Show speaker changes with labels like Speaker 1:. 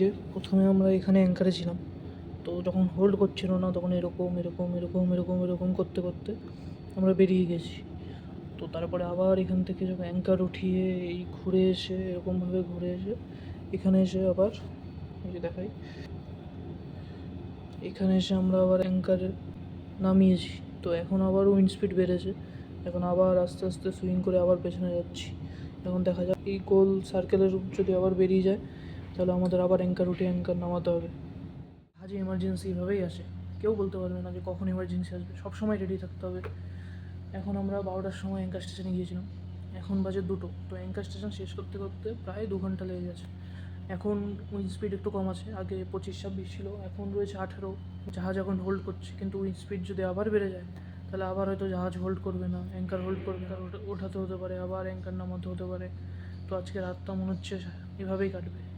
Speaker 1: যে প্রথমে আমরা এখানে অ্যাঙ্কারে ছিলাম। তো যখন হোল্ড করছিল না, তখন এরকম এরকম এরকম এরকম এরকম করতে করতে আমরা বেরিয়ে গেছি। তো তারপরে আবার এখান থেকে যখন অ্যাঙ্কার উঠিয়ে এই ঘুরে এসে, এরকমভাবে ঘুরে এসে, এখানে এসে আবার এই যে দেখাই। এখানে এসে আমরা আবার অ্যাঙ্কারে নামিয়েছি। তো এখন আবার উইন্ড স্পিড বেড়েছে। এখন আবার আস্তে আস্তে সুইং করে আবার পেছনে যাচ্ছি। এখন দেখা যাক এই গোল সার্কেলের যদি আবার বেরিয়ে যায় তাহলে আমাদের আবার অ্যাঙ্কার উঠে অ্যাঙ্কার নামাতে হবে। হাজে এমার্জেন্সি এভাবেই আসে। কেউ বলতে পারবে না যে কখন এমার্জেন্সি আসবে। সব সময় রেডি থাকতে হবে। এখন আমরা বারোটার সময় অ্যাঙ্কার স্টেশনে গিয়েছিলাম। এখন বাজে দুটো। তো অ্যাঙ্কার স্টেশন শেষ করতে করতে প্রায় দু ঘণ্টা লেগে গেছে। এখন উইন্ড স্পিড একটু কম আছে। আগে পঁচিশ, ছাব্বিশ ছিল। এখন রয়েছে আঠেরো। জাহাজ এখন হোল্ড করছে। কিন্তু উইন্ড স্পিড যদি আবার বেড়ে যায়, তাহলে আবার হয়তো জাহাজ হোল্ড করবে না। অ্যাঙ্কার হোল্ড করবে না। ওঠাতে হতে পারে। আবার অ্যাঙ্কার নামাতে হতে পারে। তো আজকে রাতটা মনে হচ্ছে এভাবেই কাটবে।